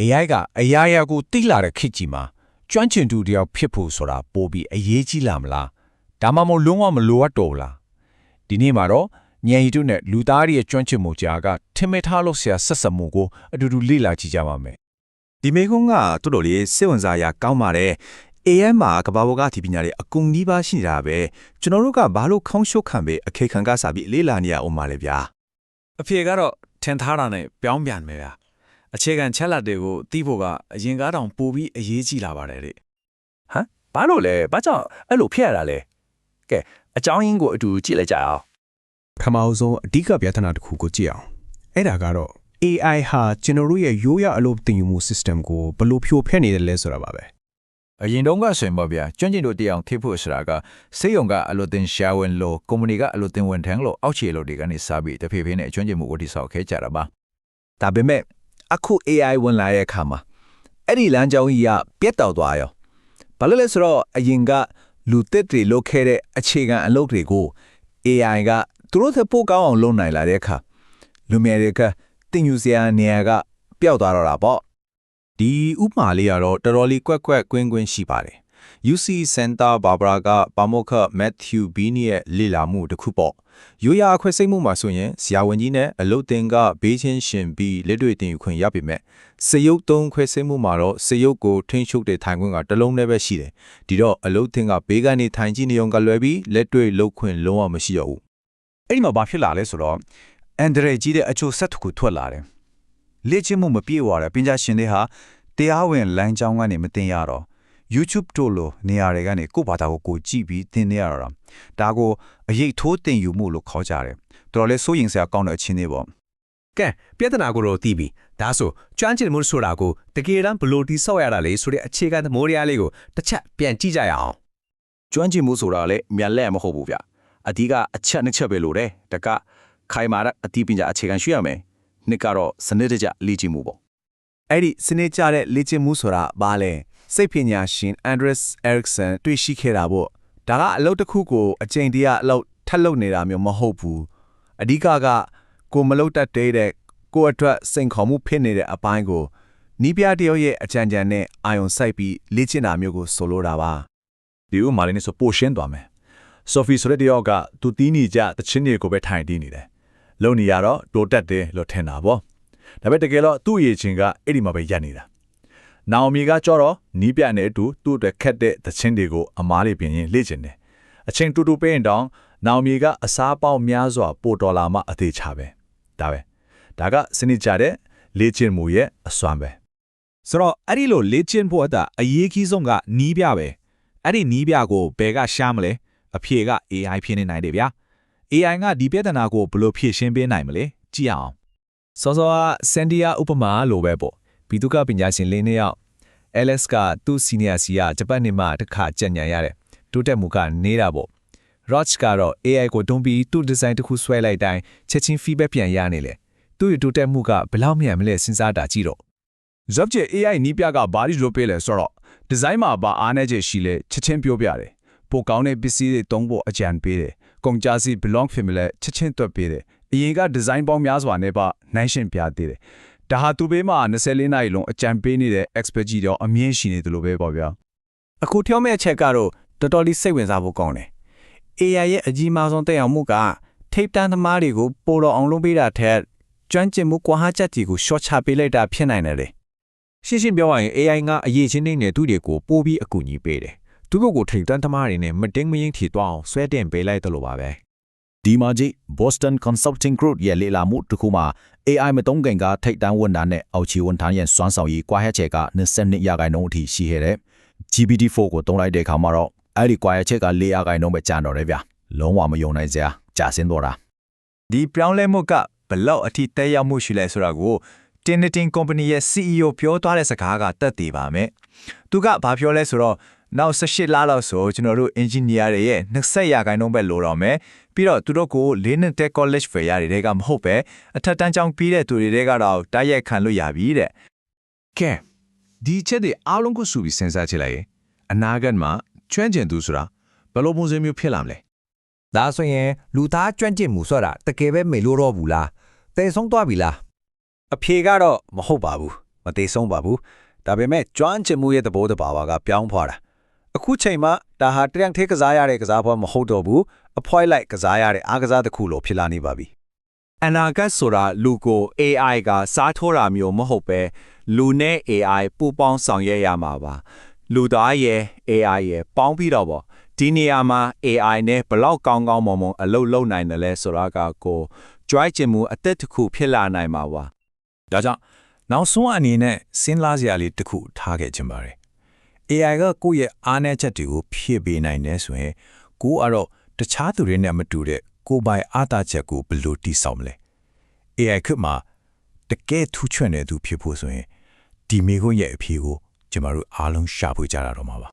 AI ကအရာရာကိုသိလာတဲ့ခေတ်ကြီးမှာကျွမ်းကျင်သူတယောက်ဖြစ်ဖို့ဆိုတာပိုပြီးအရေးကြီးလာမလားဒါမှမဟုတ်လုံးဝမလိုအပ်တော့ဘူးလားဒီနေ့မှာတော့ညံရီတို့နဲ့လူသားတွေရဲ့ကျွမ်းကျင်မှုကြားကထင်မဲ့ထားလို့ဆရာဆက်ဆက်မှုကိုအတူတူလေ့လာကြည့်ကြပါမယ်ဒီမေကုန်းကတော်တော်လေးစိတ်ဝင်စားရာကောင်းပါတယ် AI မှာကဘာဘောကဒီပညာတွေအကုန်နီးပါးရှိနေတာပဲကျွန်တော်တို့ကဘာလို့ခေါင်းရှုပ်ခံပဲအခေခံကစားပြီးလေးလာနေရအောင်ပါလဲဗျာအဖေကတော့ထင်ထားတာနဲ့ပြောင်းပြန်မယ်ဗျာ အခြေခံချက်လက်တွေကိုသိဖို့ကအရင်ကားတောင်ပိုပြီးအရေးကြီးလာပါတယ်တဲ့ဟမ်ဘာလို့လဲဘာကြောင့်အဲ့လိုဖြစ်ရတာလဲကဲအကြောင်းရင်းကိုအတူကြည့်လိုက်ကြအောင်ပထမအဆုံးအဓိကပြဿနာတစ်ခုကိုကြည့်အောင်အဲ့ဒါကတော့ AI ဟာကျွန်တော်တို့ရဲ့ရိုးရအလုပ်တင်ယူမှု system ကိုဘယ်လိုဖြိုဖျက်နေတယ်လဲဆိုတာပါပဲအရင်တုန်းကဆိုရင်ပေါ့ဗျာကျွမ်းကျင်တို့တရားအောင်ထိဖို့ဆိုတာကစေယုံကအလိုတင်ရှာဝင်လို့ကုမ္ပဏီကအလိုတင်ဝန်ထမ်းလို့အောက်ခြေလို့တွေကနေစားပြီးတဖေဖေနဲ့ကျွမ်းကျင်မှုကိုတိဆောက်ခဲ့ကြတာပါဒါပေမဲ့ အခု AI ဝင်လာရဲ့အခါမှာအဲ့ဒီလမ်းကြောင်းကြီးကပြတ်တောက်သွားရောဘာလို့လဲဆိုတော့အရင်ကလူသစ်တွေလုပ်ခဲ့တဲ့အခြေခံအလုပ်တွေကို AI ကသူတို့သက်ပိုကောင်းအောင်လုပ်နိုင်လာတဲ့အခါလူမြတွေကတင်ယူစရာနေရာကပျောက်သွားတော့တာပေါ့ဒီဥပမာလေးကတော့တော်တော်လေးကွက်ကွက်ကွင်းကွင်းရှိပါတယ် UC Center Barbara ကပါမောက္ခ Matthew Bean ရဲ့လေ့လာမှုတစ်ခုပေါ့ရိုးရာအခွဲစိတ်မှုမှာဆိုရင်ဆရာဝန်ကြီးနဲ့အလုတ်တင်ကဘေးချင်းရှင်ပြီးလက်တွေ့တင်ယူခွင့်ရပေမဲ့စရုပ်သုံးခွဲစိတ်မှုမှာတော့စရုပ်ကိုထိန်းချုပ်တဲ့ထိုင်ခွင့်ကတစ်လုံးနဲ့ပဲရှိတယ်ဒီတော့အလုတ်တင်ကဘေးကနေထိုင်ကြည့်နေုံကလွယ်ပြီးလက်တွေ့လှုပ်ခွင့်လုံးဝမရှိတော့ဘူးအဲ့ဒီမှာဘာဖြစ်လာလဲဆိုတော့အန်ဒရကြီးတဲ့အချို့ဆက်တစ်ခုထွက်လာတယ်လေ့ကျင့်မှုမပြည့်ဝတဲ့ပညာရှင်တွေဟာတရားဝင်လမ်းကြောင်းကနေမတင်ရတော့ YouTube တို့လိုနေရာတွေကနေကိုယ့်ဘာသာကိုကိုယ်ကြည့်ပြီးသင်နေရတာဒါကိုအရေးထိုးတင်ယူမှုလို့ခေါ်ကြတယ်တော်တော်လေးစိုးရင်စရာကောင်းတဲ့အခြေအနေပေါ့ကဲပြဿနာကိုတော့သိပြီဒါဆိုကျွမ်းကျင်မှုဆိုတာကိုတကယ်တမ်းဘယ်လို့တိဆောက်ရတာလဲဆိုတဲ့အခြေခံသဘောတရားလေးကိုတစ်ချက်ပြန်ကြည့်ကြရအောင်ကျွမ်းကျင်မှုဆိုတာလည်းမြက်လက်မဟုတ်ဘူးဗျအဓိကအချက်နှစ်ချက်ပဲလို့တယ်တကခိုင်မာတဲ့အသိပညာအခြေခံရှိရမယ်နှစ်ကတော့စနစ်တကျလေ့ကျင့်မှုပေါ့အဲ့ဒီစနစ်ကျတဲ့လေ့ကျင့်မှုဆိုတာဘာလဲ စိတ်ပညာရှင် Andres Erickson တွေ့ရှိခဲ့တာပေါ့ဒါကအလုပ်တစ်ခုကိုအချိန်တရအလုပ်ထပ်လုပ်နေတာမျိုးမဟုတ်ဘူးအဓိကကကိုမလုပ်တတ်တဲ့ကိုအတွက်စိန်ခေါ်မှုဖြစ်နေတဲ့အပိုင်းကိုနီးပြတယောက်ရဲ့အကြံဉာဏ်နဲ့အာယုံစိုက်ပြီးလေ့ကျင့်တာမျိုးကိုဆိုလိုတာပါဒီဥမာလေးနဲ့ဆိုပိုရှင်းသွားမယ်ဆိုဖီဆိုတဲ့တယောက်ကသူတီးနေကြတချင်းတွေကိုပဲထိုင်တီးနေတယ်လုံနေရတော့တိုးတက်တယ်လို့ထင်တာပေါ့ဒါပေမဲ့တကယ်တော့သူ့အရေးချင်းကအဲ့ဒီမှာပဲရက်နေတာ နာအိုမီကကြောတော့နီးပြနဲ့အတူသူ့အတွက်ခက်တဲ့တချင်းတွေကိုအမားလေးပြင်ရင်လေ့ကျင်တယ်အချင်းတူတူပေးရင်တောင်နာအိုမီကအစားပေါက်များစွာပိုဒေါ်လာမှအသေးချပဲဒါပဲဒါကစနစ်ကြတဲ့လေ့ကျင့်မှုရဲ့အစွမ်းပဲဆိုတော့အဲ့ဒီလိုလေ့ကျင့်ဖို့အတာအရေးကြီးဆုံးကနီးပြပဲအဲ့ဒီနီးပြကိုဘယ်ကရှားမလဲအဖြေက AI ဖြစ်နေနိုင်တယ်ဗျာ AI ကဒီပြဿနာကိုဘယ်လိုဖြေရှင်းပေးနိုင်မလဲကြည့်အောင်စောစောကစန်ဒီယာဥပမာလိုပဲပေါ့ ဘီတုကပညာရှင်လေးနှစ်ယောက် LS ကသူ့စီနီယာစီကဂျပန်နေမှာတစ်ခါကြံ့ညံရတယ်တိုးတက်မှုကနေတာပေါ့ Roach ကတော့ AI ကိုတွန်းပြီးသူ့ဒီဇိုင်းတစ်ခုဆွဲလိုက်တိုင်းချက်ချင်း feedback ပြန်ရနေလေသူ့ရဲ့တိုးတက်မှုကဘယ်လောက်မြန်မလဲစဉ်းစားတာကြည့်တော့ဇပ်ချေ AI နီးပြကဘာလို့လုပ်ပေးလဲဆိုတော့ဒီဇိုင်းမှာဘာအားနေချက်ရှိလဲချက်ချင်းပြောပြတယ်ပိုကောင်းတဲ့ပစ္စည်းတွေတုံးဖို့အကြံပေးတယ်ကုန်ကြစီ belong family ချက်ချင်းတွက်ပေးတယ်အရင်ကဒီဇိုင်းပေါင်းများစွာနဲ့ပါနိုင်ရှင်ပြသေးတယ် ဒါဟာသူပေးမှာ24နိုင်လုံးအကြံပေးနေတဲ့ expert ကြီးတော့အမြင့်ရှိနေတယ်လို့ပဲပေါ့ဗျာအခု挑မဲ့အချက်ကတော့တော်တော်လေးစိတ်ဝင်စားဖို့ကောင်းတယ် AI ရဲ့အကြီးမားဆုံးတက်ရောက်မှုကထိပ်တန်းသမားတွေကိုပိုတော်အောင်လုပ်ပေးတာထက်ကျွမ်းကျင်မှုကွာဟချက်ကြီးကို short ချပေးလိုက်တာဖြစ်နိုင်တယ်လေရှင်းရှင်းပြောရရင် AI ကအရေးချင်းနေတဲ့သူတွေကိုပို့ပြီးအကူအညီပေးတယ်။သူတို့ကိုထိပ်တန်းသမားတွေနဲ့မတင်းမရင်ထီသွားအောင်ဆွဲတင်ပေးလိုက်တယ်လို့ပါပဲ ဒီမှာကြီး Boston Consulting Group ရဲ့လေ့လာမှုတစ်ခုမှာ AI မတုံးခင်ကထိတ်တန်းဝန်ထမ်းနဲ့အောက်ခြေဝန်ထမ်းရဲ့စွမ်းဆောင်ရည်ကွာဟချက်က22ရာခိုင်နှုန်းအထိရှိခဲ့တယ်။ GPT-4 ကိုတုံးလိုက်တဲ့အခါမှာတော့အဲ့ဒီကွာဟချက်က4ရာခိုင်နှုန်းပဲကျန်တော့တယ်ဗျ။လုံးဝမယုံနိုင်စရာကြာစင်းတော့တာဒီပြောင်းလဲမှုကဘလောက်အထိတက်ရောက်မှုရှိလဲဆိုတာကိုတင်နတင်ကုမ္ပဏီရဲ့ CEO ပြောသွားတဲ့စကားကတက်တည်ပါမယ်။သူကဘာပြောလဲဆိုတော့ နောက်18လလောက်ဆိုကျွန်တော်တို့ engineer တွေရဲ့20ရာခိုင်နှုန်းပဲလိုတော့မယ်။ပြီးတော့သူတို့ကို၄နှစ်တက် college ဖယ်ရတွေကမဟုတ်ပဲအထက်တန်းကျောင်းပြီးတဲ့သူတွေကတော့တိုက်ရိုက်ခံလို့ရပြီတဲ့ကဲဒီချက်တွေအားလုံးကိုစုပြီးစဉ်းစားကြည့်လိုက်ရင်အနာဂတ်မှာကျွမ်းကျင်သူဆိုတာဘယ်လိုပုံစံမျိုးဖြစ်လာမလဲဒါဆိုရင်လူသားကျွမ်းကျင်မှုဆိုတာတကယ်ပဲမေလို့တော့ဘူးလားတဲဆုံးသွားပြီလားအဖြေကတော့မဟုတ်ပါဘူးမသေးဆုံးပါဘူးဒါပေမဲ့ကျွမ်းကျင်မှုရဲ့သဘောတဘာဝကပြောင်းသွားတာ အခုချိန်မှာဒါဟာတရံသေးကစားရတဲ့ကစားပွဲမဟုတ်တော့ဘူးအဖွဲလိုက်ကစားရတဲ့အားကစားတစ်ခုလိုဖြစ်လာနေပါပြီအနာဂတ်ဆိုတာလူကို AI ကစားထိုးတာမျိုးမဟုတ်ပဲလူနဲ့ AI ပူးပေါင်းဆောင်ရွက်ရမှာပါလူသားရဲ့ AI ရဲ့ပေါင်းပြီးတော့ပေါ့ဒီနေရာမှာ AI နဲ့ဘလောက်ကောင်းကောင်းမွန်မွန်အလုပ်လုပ်နိုင်တယ်လဲဆိုတာကကို drive ချင်မှုအသက်တစ်ခုဖြစ်လာနိုင်မှာပါဒါကြောင့်နောက်ဆုံးအနေနဲ့စဉ်းစားစရာလေးတစ်ခုထားခဲ့ခြင်းပါတယ် AI ကကိုယ့်ရဲ့အားနည်းချက်တွေကိုဖြည့်ပေးနိုင်တယ်ဆိုရင်ကိုကတော့တခြားသူတွေနဲ့မတူတဲ့ကိုယ်ပိုင်အားသာချက်ကိုဘယ်လိုတိဆောက်မလဲ AI ခက်မှာတကယ်ထူးချွန်တဲ့သူဖြစ်ဖို့ဆိုရင်ဒီမိခွန်းရဲ့အဖြေကိုကျမတို့အားလုံးရှာဖွေကြတာတော့မှာပါ